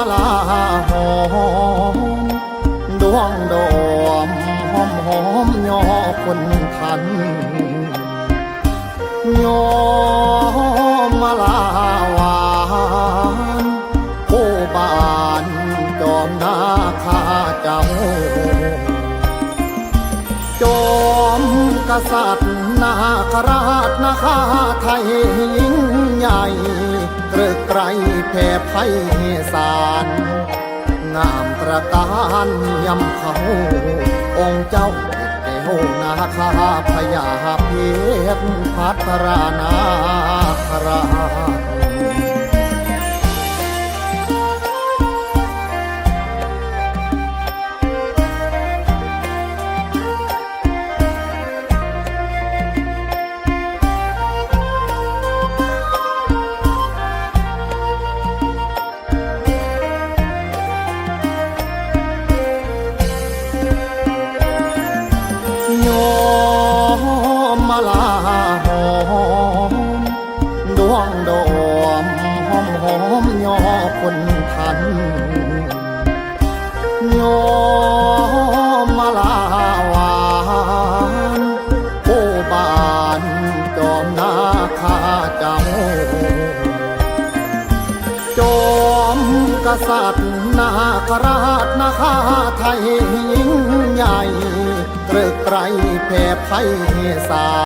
มาลาหอมดวงดอมหอมหอมยอคนทันยอมาลาหวานผู้บานจอมนาคาเจ้าจอมกษัตริย์นาคราชนาคาไทยหิง ไรแผ่ไพศาลงามตระการยำเขา องค์เจ้าแก้วนาคาพยาเพชรพัทรานาครา มดวงดอมหอมหอมยอคนทันโยมมาลาวานผู้บานจอมนาคาเจ้าจอมกษัตริย์นาคราชนาคาไทยยิ่งใหญ่เกรึกไกรแผ่ไพศาล